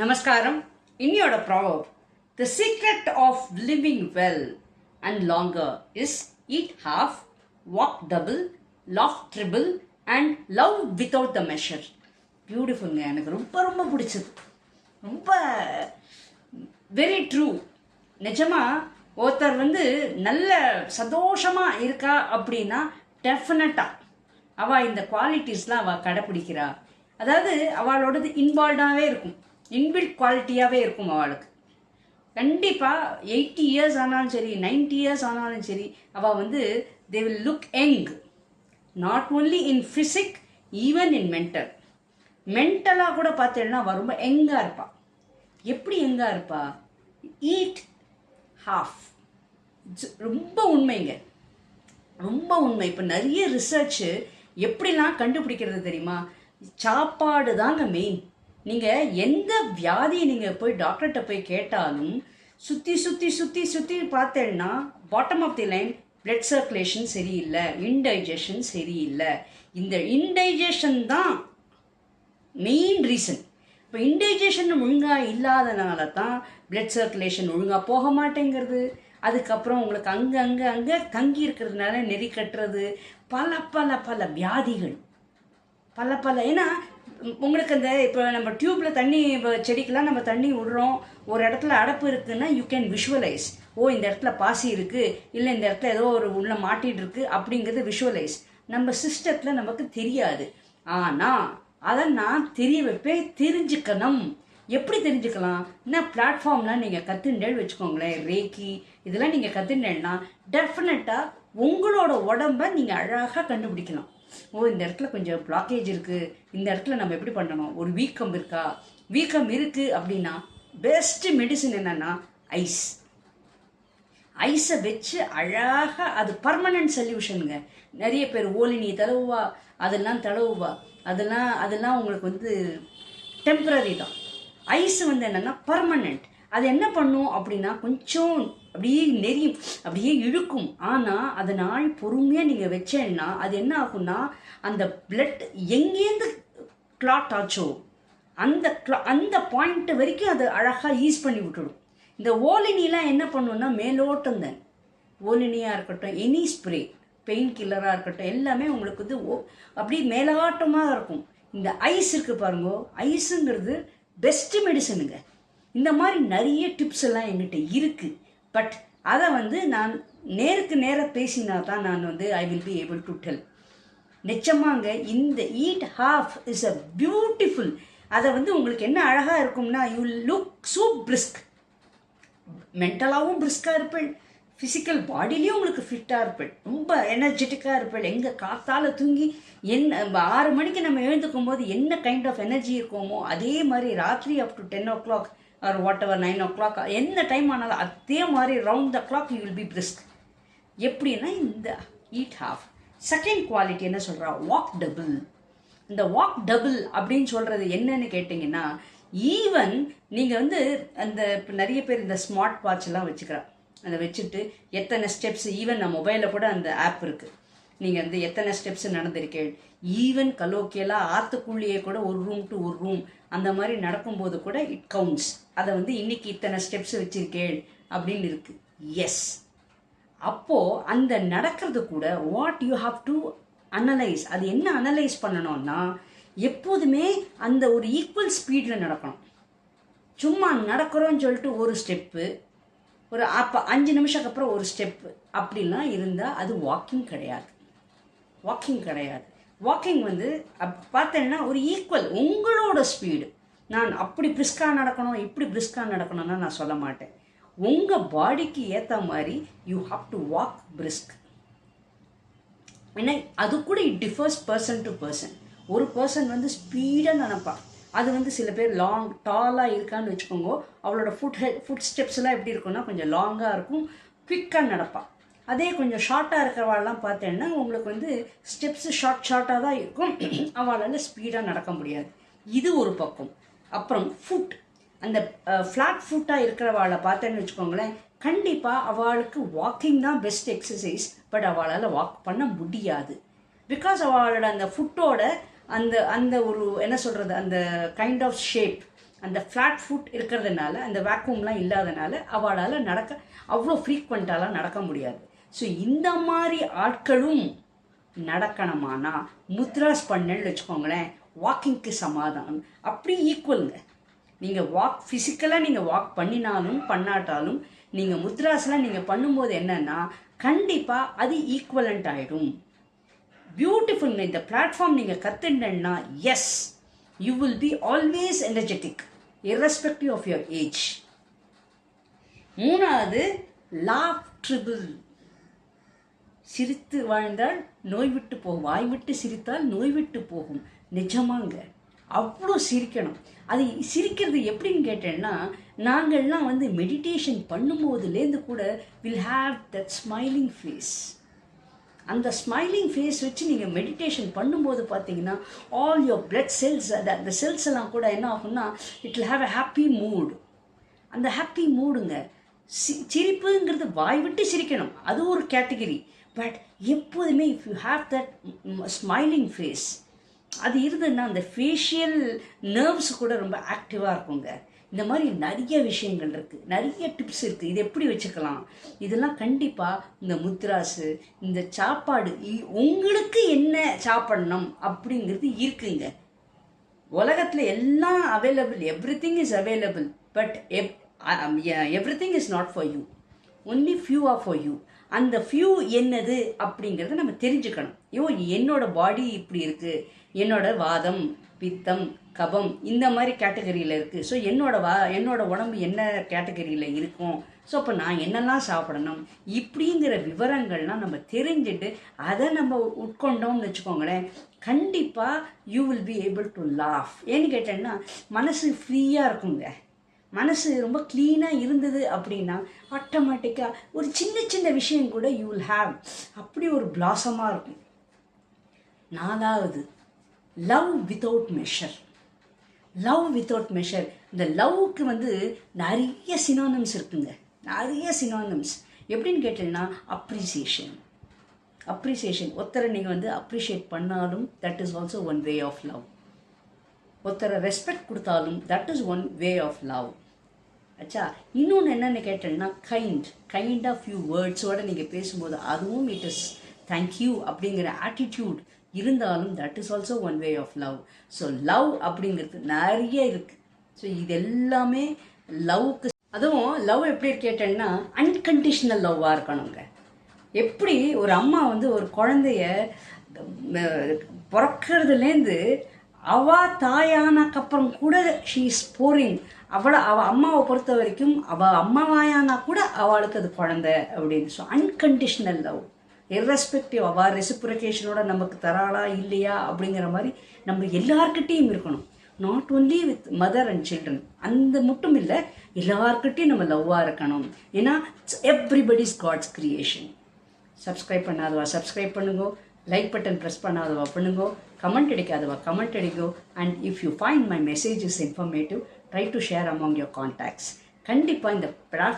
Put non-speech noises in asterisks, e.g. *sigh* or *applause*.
நமஸ்காரம். இன்னியோட proverb the secret of living well and longer is eat half walk double laugh triple and love without the measure பியூட்டிஃபுல்ங்க எனக்கு ரொம்ப ரொம்ப பிடிச்சது. ரொம்ப very true நிஜமாக ஒருத்தர் வந்து நல்ல சந்தோஷமாக இருக்கா அப்படின்னா டெஃபினட்டாக அவள் இந்த குவாலிட்டிஸ்லாம் அவள் கடைப்பிடிக்கிறா. அதாவது அவளோடது இன்வால்வ்டாகவே இருக்கும். இன்பில்ட் குவாலிட்டியாகவே இருக்கும் அவளுக்கு. கண்டிப்பாக எயிட்டி இயர்ஸ் ஆனாலும் சரி 90 இயர்ஸ் ஆனாலும் சரி அவள் வந்து they will look young not only in physique even in mental மென்டலாக கூட பார்த்தேன்னா அவள் ரொம்ப யங்காக இருப்பாள் எப்படி யங்காக இருப்பா? ஈட் ஹாஃப் ரொம்ப உண்மைங்க. ரொம்ப உண்மை. இப்போ நிறைய ரிசர்ச்சு எப்படிலாம் கண்டுபிடிக்கிறது தெரியுமா? சாப்பாடு தாங்க மெயின் நீங்கள் எந்த வியாதியை நீங்கள் போய் டாக்டர்கிட்ட போய் கேட்டாலும் சுற்றி சுற்றி சுற்றி சுற்றி பார்த்தேன்னா bottom of the line blood circulation சரியில்லை இன்டைஜஷன் சரியில்லை. இந்த இன்டைஜஷன் தான் மெயின் ரீசன் இப்போ இன்டைஜஷன் ஒழுங்காக இல்லாதனால தான் பிளட் சர்க்குலேஷன் ஒழுங்காக போக மாட்டேங்கிறது. அதுக்கப்புறம் உங்களுக்கு அங்கே அங்கே அங்கே தங்கி இருக்கிறதுனால நெறி கட்டுறது பல பல பல வியாதிகள். பல பல. ஏன்னா உங்களுக்கு இந்த இப்போ நம்ம டியூப்பில் தண்ணி இப்போ செடிக்கெலாம் நம்ம தண்ணி விடுறோம். ஒரு இடத்துல அடப்பு இருக்குன்னா யூ கேன் விஷுவலைஸ் ஓ இந்த இடத்துல பாசி இருக்குது இல்லை இந்த இடத்துல ஏதோ ஒரு உள்ள மாட்டிகிட்டு இருக்குது அப்படிங்கிறது விஷுவலைஸ் நம்ம சிஸ்டத்தில் நமக்கு தெரியாது. ஆனால் அதை நான் தெரிய வைப்பேன். தெரிஞ்சுக்கணும். எப்படி தெரிஞ்சுக்கலாம்? என்ன பிளாட்ஃபார்ம்லாம் நீங்கள் கற்றுண்டேன்னு வச்சுக்கோங்களேன். ரேக்கி இதெல்லாம் நீங்கள் கற்றுண்டேன்னா டெஃபினட்டாக உங்களோட உடம்ப நீங்கள் அழகாக கண்டுபிடிக்கலாம். ஓ இந்த இடத்துல கொஞ்சம் பிளாக்கேஜ் இருக்குது இந்த இடத்துல நம்ம எப்படி பண்ணணும்? ஒரு வீக்கம் இருக்கா? வீக்கம் இருக்குது அப்படின்னா பெஸ்ட்டு மெடிசன் என்னென்னா ஐஸ் ஐஸை வச்சு அழகாக அது பர்மனன்ட் சொல்யூஷனுங்க நிறைய பேர் ஓலினி தழுவுவா அதெல்லாம் தழுவுவா அதெல்லாம் அதெல்லாம் உங்களுக்கு வந்து டெம்பரரி தான். ஐஸ் வந்து என்னென்னா பர்மனண்ட் அது என்ன பண்ணும் அப்படின்னா கொஞ்சம் அப்படியே நெறியும் அப்படியே இழுக்கும். ஆனால் அதை நாள் பொறுமையாக நீங்கள் வச்சேன்னா அது என்ன ஆகும்னா அந்த பிளட் எங்கேருந்து கிளாட் ஆச்சோ அந்த clot- அந்த பாயிண்ட் வரைக்கும் அது அழகாக ஈஸ் பண்ணி விட்டுடும். இந்த ஓலினிலாம் என்ன பண்ணுன்னா மேலோட்டம் தான் ஓலினியாக இருக்கட்டும் எனி ஸ்ப்ரே பெயின் கில்லராக இருக்கட்டும் எல்லாமே உங்களுக்கு வந்து ஓ அப்படியே மேலாட்டமாக இருக்கும். இந்த ஐஸ் இருக்குது பாருங்க ஐஸுங்கிறது பெஸ்ட்டு மெடிசனுங்க இந்த மாதிரி நிறைய டிப்ஸ் எல்லாம் எங்கிட்ட இருக்குது பட் அதை வந்து நான் நேருக்கு நேராக பேசினா தான் நான் வந்து I will be able to tell நிச்சயமாங்க இந்த eat half is a beautiful அதை வந்து உங்களுக்கு என்ன அழகாக இருக்கும்னா யூ லுக் சூ பிரிஸ்க் மென்டலாகவும் பிரிஸ்காக இருப்பேன் ஃபிசிக்கல் பாடிலையும் உங்களுக்கு ஃபிட்டாக இருப்பேன் ரொம்ப எனர்ஜெட்டிக்காக இருப்பேன் எங்கே காத்தால் தூங்கி என்ன ஆறு மணிக்கு நம்ம எழுந்துக்கும் போது என்ன கைண்ட் ஆஃப் எனர்ஜி இருக்கோமோ அதே மாதிரி ராத்திரி up to ten o'clock or whatever nine o'clock எந்த டைம் ஆனாலும் அதே மாதிரி round the clock you will be brisk எப்படின்னா இந்த ஈட் ஹாஃப் செகண்ட் குவாலிட்டி என்ன சொல்கிறா வாக் டபுள் இந்த வாக் டபுள் அப்படின்னு சொல்கிறது என்னன்னு கேட்டிங்கன்னா ஈவன் நீங்கள் வந்து அந்த இப்போ நிறைய பேர் இந்த ஸ்மார்ட் வாட்ச்லாம் வச்சுக்கிறா. அதை வச்சுட்டு எத்தனை ஸ்டெப்ஸ் ஈவன் நம்ம மொபைலில் கூட அந்த ஆப் இருக்குது நீங்கள் வந்து எத்தனை ஸ்டெப்ஸ் நடந்திருக்கேன் ஈவன் கலோக்கியெல்லாம் ஆற்றுக்குள்ளேயே கூட ஒரு ரூம் டு ஒரு ரூம் அந்த மாதிரி நடக்கும்போது கூட இட் கவுண்ட்ஸ் அதை வந்து இன்னைக்கு இத்தனை ஸ்டெப்ஸ் வச்சிருக்கேன் அப்படின்னு இருக்கு. எஸ் அப்போது அந்த நடக்கிறது கூட what you have to analyse அது என்ன அனலைஸ் பண்ணணும்னா எப்போதுமே அந்த ஒரு ஈக்குவல் ஸ்பீடில் நடக்கணும். சும்மா நடக்கிறோன்னு சொல்லிட்டு ஒரு ஸ்டெப்பு ஒரு அப்போ அஞ்சு நிமிஷத்துக்கு அப்புறம் ஒரு ஸ்டெப்பு அப்படிலாம் இருந்தால் அது வாக்கிங் கிடையாது. வாக்கிங் கிடையாது. வாக்கிங் வந்து பார்த்தேன்னா ஒரு ஈக்குவல் உங்களோட ஸ்பீடு நான் அப்படி பிரிஸ்காக நடக்கணும் இப்படி பிரிஸ்காக நடக்கணும்னா நான் சொல்ல மாட்டேன். உங்கள் பாடிக்கு ஏற்ற மாதிரி you have to walk brisk ஏன்னா அது கூட it differs person to person ஒரு பர்சன் வந்து ஸ்பீடாக நினைப்பான் அது வந்து சில பேர் லாங் டாலாக இருக்கான்னு வச்சுக்கோங்க. அவளோட ஃபுட் ஹெட் ஃபுட் ஸ்டெப்ஸ்லாம் எப்படி இருக்கும்னா கொஞ்சம் லாங்காக இருக்கும் குவிக்காக நடப்பாள் அதே கொஞ்சம் ஷார்ட்டாக இருக்கிறவாள்லாம் பார்த்தேன்னா உங்களுக்கு வந்து ஸ்டெப்ஸு ஷார்ட் ஷார்ட்டாக தான் இருக்கும். *clears throat* அவளால் ஸ்பீடாக நடக்க முடியாது. இது ஒரு பக்கம். அப்புறம் ஃபுட் அந்த ஃப்ளாட் ஃபுட்டாக இருக்கிறவாளை பார்த்தேன்னு வச்சுக்கோங்களேன் கண்டிப்பாக அவளுக்கு வாக்கிங் தான் பெஸ்ட் எக்ஸசைஸ் பட் அவளால் வாக் பண்ண முடியாது. பிகாஸ் அவளோட அந்த ஃபுட்டோட அந்த அந்த ஒரு என்ன சொல்கிறது அந்த கைண்ட் ஆஃப் ஷேப் அந்த ஃப்ளாட் ஃபுட் இருக்கிறதுனால அந்த வேக்யூம்லாம் இல்லாதனால அவளால் நடக்க அவ்வளோ ஃப்ரீக்வெண்ட்டாலாம் நடக்க முடியாது. ஸோ இந்த மாதிரி ஆட்களும் நடக்கணுமானா முத்ராஸ் பண்ணேன்னு வச்சுக்கோங்களேன் வாக்கிங்க்கு சமாதானம். அப்படி ஈக்குவலுங்க நீங்கள் வாக் ஃபிசிக்கலாக நீங்கள் வாக் பண்ணினாலும் பண்ணாட்டாலும் நீங்கள் முத்ராஸ்லாம் நீங்கள் பண்ணும்போது என்னன்னா கண்டிப்பாக அது ஈக்குவலண்ட் ஆகிடும் பியூட்டிஃபுல்ங்க இந்த பிளாட்ஃபார்ம் நீங்கள் கற்றுண்டேன்னா yes you will be always energetic irrespective of your age மூணாவது லாஃப் ட்ரிபிள் சிரித்து வாழ்ந்தால் நோய் விட்டு போகும் வாய் விட்டு சிரித்தால் நோய் விட்டு போகும். நிஜமாங்க. அவ்வளோ சிரிக்கணும். அது சிரிக்கிறது எப்படின்னு கேட்டேன்னா நாங்கள்லாம் வந்து மெடிடேஷன் பண்ணும்போதுலேருந்து கூட will have that smiling face அந்த ஸ்மைலிங் ஃபேஸ் வச்சு நீங்கள் மெடிடேஷன் பண்ணும்போது பார்த்தீங்கன்னா ஆல் யோர் பிளட் செல்ஸ் அந்த செல்ஸ் எல்லாம் கூட என்ன ஆகும்னா it will have a happy mood அந்த ஹாப்பி மூடுங்க சி சிரிப்புங்கிறது வாய் விட்டு சிரிக்கணும். அது ஒரு கேட்டகரி பட் எப்போதுமே if you have that smiling face அது இருந்ததுன்னா அந்த ஃபேஷியல் நர்வ்ஸ் கூட ரொம்ப ஆக்டிவாக இருக்குங்க. இந்த மாதிரி நிறைய விஷயங்கள் இருக்குது நிறைய டிப்ஸ் இருக்குது இது எப்படி வச்சுக்கலாம்? இதெல்லாம் கண்டிப்பாக இந்த முத்ராஸு இந்த சாப்பாடு இ- உங்களுக்கு என்ன சாப்பிடணும் அப்படிங்கிறது இருக்குங்க. உலகத்தில் எல்லாம் available everything is available but if everything is not for you only few are for you அந்த ஃபியூ என்னது அப்படிங்கிறத நம்ம தெரிஞ்சுக்கணும். ஐயோ என்னோட பாடி இப்படி இருக்குது என்னோட வாதம் பித்தம் கபம் இந்த மாதிரி கேட்டகரியில் இருக்குது ஸோ என்னோட வா என்னோட உடம்பு என்ன கேட்டகரியில் இருக்கும்? ஸோ அப்போ நான் என்னெல்லாம் சாப்பிடணும்? இப்படிங்கிற விவரங்கள்லாம் நம்ம தெரிஞ்சுட்டு அதை நம்ம உட்கொண்டோம்னு வச்சுக்கோங்களேன் கண்டிப்பாக you will be able to laugh ஏன்னு கேட்டேன்னா மனசு ஃப்ரீயாக இருக்குங்க. மனசு ரொம்ப க்ளீனாக இருந்தது அப்படின்னா ஆட்டோமேட்டிக்காக ஒரு சின்ன சின்ன விஷயம் கூட யூ வில் ஹாவ் அப்படி ஒரு பிளாசமாக இருக்கும். நாலாவது love without measure love without measure இந்த லவ்வுக்கு வந்து நிறைய சினானம்ஸ் இருக்குங்க. நிறைய சினானம்ஸ் எப்படின்னு கேட்டீங்கன்னா அப்ரிசியேஷன் அப்ரிசியேஷன் ஒருத்தரை நீங்கள் வந்து அப்ரிஷியேட் பண்ணாலும் that is also one way of love ஒருத்தரை ரெஸ்பெக்ட் கொடுத்தாலும் that is one way of love ஆச்சா இன்னொன்று என்னென்னு கேட்டேன்னா கைண்ட் கைண்ட் ஆஃப் யூ வேர்ட்ஸோடு நீங்கள் பேசும்போது அதுவும் இட் இஸ் தேங்க்யூ அப்படிங்கிற ஆட்டிடியூட் இருந்தாலும் that is also one way of love so love அப்படிங்கிறது நிறைய இருக்குது ஸோ இது எல்லாமே லவ்க்கு அதுவும் லவ் எப்படி கேட்டேன்னா அன்கண்டிஷனல் லவ்வாக இருக்கணுங்க. எப்படி ஒரு அம்மா வந்து ஒரு குழந்தைய பிறக்கிறதுலேருந்து பிறக்கறதுலேருந்து அவா தாயானக்கப்புறம் கூட ஷீ இஸ் போரிங் அவளை அவள் அம்மாவை பொறுத்த வரைக்கும் அவள் அம்மாவாயானா கூட அவளுக்கு அது குழந்தை அப்படின்னு ஸோ அன்கண்டிஷ்னல் லவ் இர்ரெஸ்பெக்டிவ் அவள் ரெசிப்ரிகேஷனோட நமக்கு தராளா இல்லையா அப்படிங்கிற மாதிரி நம்ம எல்லார்கிட்டேயும் இருக்கணும். Not only with mother and children அந்த மட்டும் இல்லை எல்லார்கிட்டையும் நம்ம லவ்வாக இருக்கணும். ஏன்னா எவ்ரிபடிஸ் காட்ஸ் கிரியேஷன் சப்ஸ்கிரைப் பண்ணாதவா சப்ஸ்கிரைப் பண்ணுங்க. லைக் பட்டன் ப்ரெஸ் பண்ணாதவா பண்ணுங்க. கமெண்ட் அடிக்காதவா? Comment அடிக்கோ. And if you find my message is informative try to share among your contacts கண்டிப்பாக இந்த பிளாட்